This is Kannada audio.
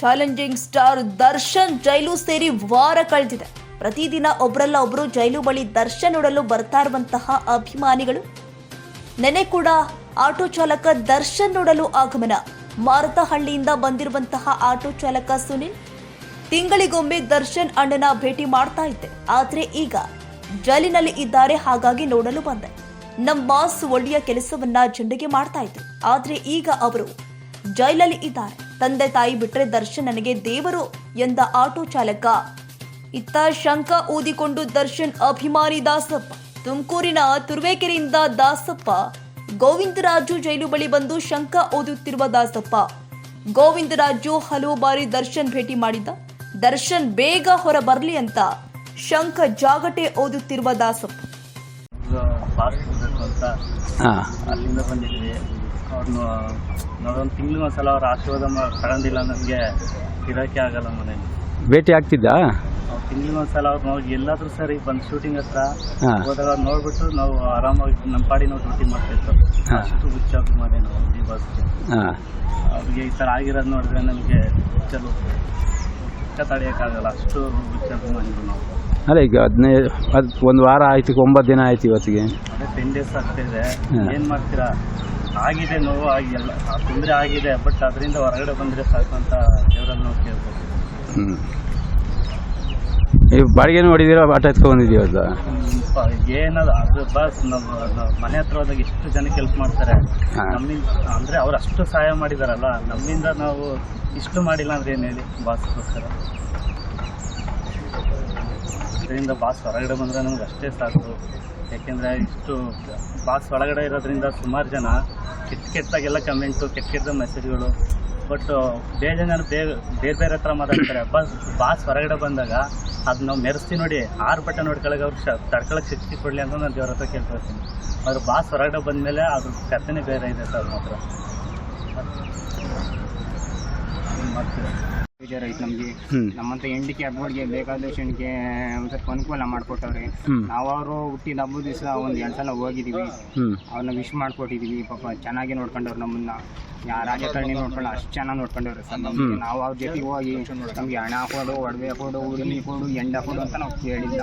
ಚಾಲೆಂಜಿಂಗ್ ಸ್ಟಾರ್ ದರ್ಶನ್ ಜೈಲು ಸೇರಿ ವಾರ ಕಳೆದಿದೆ. ಪ್ರತಿದಿನ ಒಬ್ರಲ್ಲ ಒಬ್ರು ಜೈಲು ಬಳಿ ದರ್ಶನ್ ನೋಡಲು ಬರ್ತಾ ಇರುವಂತಹ ಅಭಿಮಾನಿಗಳು. ನೆನೆ ಕೂಡ ಆಟೋ ಚಾಲಕ ದರ್ಶನ್ ನೋಡಲು ಆಗಮನ. ಮಾರತಹಳ್ಳಿಯಿಂದ ಬಂದಿರುವಂತಹ ಆಟೋ ಚಾಲಕ ಸುನಿಲ್, ತಿಂಗಳಿಗೊಮ್ಮೆ ದರ್ಶನ್ ಅಣ್ಣನ ಭೇಟಿ ಮಾಡ್ತಾ ಇದ್ದೆ. ಆದ್ರೆ ಈಗ ಜೈಲಿನಲ್ಲಿ ಇದ್ದಾರೆ, ಹಾಗಾಗಿ ನೋಡಲು ಬಂದೆ. ನಮ್ಮ ಬಾಸ್ ಒಳ್ಳೆಯ ಕೆಲಸವನ್ನ ಜಂಡಿಗೆ ಮಾಡ್ತಾ ಇದ್ರು. ಆದ್ರೆ ಈಗ ಅವರು ಜೈಲಲ್ಲಿ ಇದ್ದಾರೆ. ತಂದೆ ತಾಯಿ ಬಿಟ್ಟರೆ ದರ್ಶನ್ ನನಗೆ ದೇವರು ಎಂದ ಆಟೋ ಚಾಲಕ. ಇತ್ತ ಶಂಕ ಊದಿಕೊಂಡು ದರ್ಶನ್ ಅಭಿಮಾನಿ ದಾಸಪ್ಪ. ತುಮಕೂರಿನ ತುರುವೇಕೆರೆಯಿಂದ ದಾಸಪ್ಪ. ಗೋವಿಂದರಾಜು ಜೈಲು ಬಳಿ ಬಂದು ಶಂಕ ಓದುತ್ತಿರುವ ದಾಸಪ್ಪ. ಗೋವಿಂದರಾಜು ಹಲವು ಬಾರಿ ದರ್ಶನ್ ಭೇಟಿ ಮಾಡಿದ್ದ. ದರ್ಶನ್ ಬೇಗ ಹೊರ ಬರಲಿ ಅಂತ ಶಂಕ ಜಾಗಟೆ ಓದುತ್ತಿರುವ ದಾಸಪ್ಪ. ಅಂತ ಹಾಂ. ಅಲ್ಲಿಂದ ಬಂದಿದ್ವಿ ಅವ್ರನ್ನ ನಾವೊಂದು ತಿಂಗಳು ಒಂದ್ಸಲ ಅವ್ರ ಆಶೀರ್ವಾದ ಮಾ- ತಗೊಂಡಿಲ್ಲ ನಮಗೆ. ಇರೋಕ್ಕೆ ಆಗಲ್ಲ ಮನೇಲಿ ಭೇಟಿ ಆಗ್ತಿದ್ದ ತಿಂಗಳು ತಿಂಗ್ಳಿಗೆ ಒಂದ್ಸಲ ಅವ್ರು ನೋಡಿ ಎಲ್ಲಾದ್ರೂ ಸರಿ ಬಂದು ಶೂಟಿಂಗ್ ಹತ್ರ ಹಾಂ. ಹೋದಾಗ ಅವ್ರು ನೋಡ್ಬಿಟ್ಟು ನಾವು ಆರಾಮಾಗಿ ನಮ್ಮ ಪಾಡಿ ನಾವು ಡ್ಯೂಟಿ ಮಾಡ್ತಿತ್ತು ಹಾ. ಅಷ್ಟು ಮನೆ ನಾವು ಈ ಬಸ್ಗೆ ಹಾಂ. ಅವ್ರಿಗೆ ಈ ತರ ಆಗಿರೋದು ನೋಡಿದ್ರೆ ನಮಗೆ ಚಲೋ ಹುಚ್ಚ ತಡೆಯೋಕ್ಕಾಗಲ್ಲ? ಅಷ್ಟು ಹುಚ್ಚಾಭಿಮಾನಿಗಳು ನಾವು. ಅಲ್ಲ ಈಗ ಹದಿನೈದು ಅದು ಒಂದು ವಾರ ಆಯ್ತು ಈಗ ಒಂಬತ್ತು ದಿನ ಆಯ್ತು ಇವತ್ತಿಗೆ. ಅದೇ ಟೆನ್ ಡೇಸ್ ಆಗ್ತಿದೆ ಏನು ಮಾಡ್ತೀರಾ? ಆಗಿದೆ ನೋವು ಆಗಿ ಎಲ್ಲ ಆ ತೊಂದರೆ ಆಗಿದೆ ಬಟ್ ಅದರಿಂದ ಹೊರಗಡೆ ಬಂದ್ರೆ ಸಾಕು ಅಂತ ದೇವರಲ್ಲಿ ನಾವು ಕೇಳ್ಬೇಕು ಹ್ಞೂ ಈಗ ಬಾಡಿಗೆನೂ ಹೊಡಿದಿರ ಆಟ ಎತ್ಕೊಂಡು ಬಂದಿದ್ದೀವಿ ಏನದು ಅದು ಬಸ್ ನಮ್ಮ ಮನೆ ಹತ್ರ ಹೋದಾಗ ಎಷ್ಟು ಜನಕ್ಕೆ ಹೆಲ್ಪ್ ಮಾಡ್ತಾರೆ. ನಮ್ಮಿಂದ ಅಂದ್ರೆ ಅವ್ರು ಅಷ್ಟು ಸಹಾಯ ಮಾಡಿದಾರಲ್ಲ ನಮ್ಮಿಂದ ನಾವು ಇಷ್ಟು ಮಾಡಿಲ್ಲ ಅಂದ್ರೆ ಏನು ಹೇಳಿ ಬಾಸ್ಗೋಸ್ಕರ. ಇದರಿಂದ ಬಾಸ್ ಹೊರಗಡೆ ಬಂದ್ರೆ ನಮ್ಗೆ ಅಷ್ಟೇ ಸಾಕು. ಯಾಕೆಂದರೆ ಇಷ್ಟು ಬಾಸ್ ಒಳಗಡೆ ಇರೋದ್ರಿಂದ ಸುಮಾರು ಜನ ಕೆಟ್ಟ ಕೆಟ್ಟಾಗೆಲ್ಲ ಕಮೆಂಟು ಕೆಟ್ಟ ಕೆಟ್ಟ ಮೆಸೇಜ್ಗಳು ಬಟ್ ಬೇರೆ ಜನ ಬೇರೆ ಬೇರೆ ಹತ್ರ ಮಾತಾಡ್ತಾರೆ. ಬಸ್ ಬಾಸ್ ಹೊರಗಡೆ ಬಂದಾಗ ಅದು ನಾವು ಮೆರೆಸ್ತೀವಿ ನೋಡಿ, ಆರು ಬಟ್ಟೆ ನೋಡ್ಕೊಳಗೆ ಅವ್ರು ತಡ್ಕೊಳಕ್ಕೆ ಶಕ್ತಿ ಕೊಡಲಿ ಅಂತ ನಾನು ದೇವ್ರ ಹತ್ರ ಕೇಳ್ಕೊಳ್ತೀನಿ. ಅವ್ರು ಬಾಸ್ ಹೊರಗಡೆ ಬಂದಮೇಲೆ ಅದ್ರ ಕಥೆನೇ ಬೇರೆ ಇದೆ ಸರ್ ಮಾತ್ರ. ಏನ್ ಮಾಡ್ತೀರಾ ಬೇಜಾರು ಐತೆ ನಮಗೆ. ಹ್ಞೂ ನಮ್ಮಂತ ಹೆಂಡಿಕೆ ಹಬ್ಬಗಳಿಗೆ ಬೇಕಾದಷ್ಟು ಹೆಣ್ಣಿಗೆ ಒಂದು ಸ್ವಲ್ಪ ಅನುಕೂಲ ಮಾಡಿಕೊಟ್ಟವ್ರೆ. ನಾವು ಅವರು ಹುಟ್ಟಿದ ಹಬ್ಬದ ದಿವಸ ಒಂದು ಎರಡು ಸಲ ಹೋಗಿದ್ದೀವಿ ಅವ್ರನ್ನ ವಿಶ್ ಮಾಡ್ಕೊಟ್ಟಿದ್ದೀವಿ ಪಾಪ ಚೆನ್ನಾಗಿ ನೋಡ್ಕೊಂಡವ್ರು ನಮ್ಮನ್ನ. ಯಾ ರಾಜಕಾರಣಿ ನೋಡ್ಕೊಳ್ಳೋ ಅಷ್ಟು ಚೆನ್ನಾಗಿ ನೋಡ್ಕೊಂಡವ್ರು ಸರ್ ನಮ್ಗೆ. ನಾವು ಅವ್ರ ಜೊತೆಗೆ ಹೋಗಿ ನಮ್ಗೆ ಹಣ ಕೊಡು ಒಡವೆ ಕೊಡು ಉರುಳಿ ಕೊಡು ಎಂಡ ಕೊಡು ಅಂತ ನಾವು ಕೇಳಿಲ್ಲ.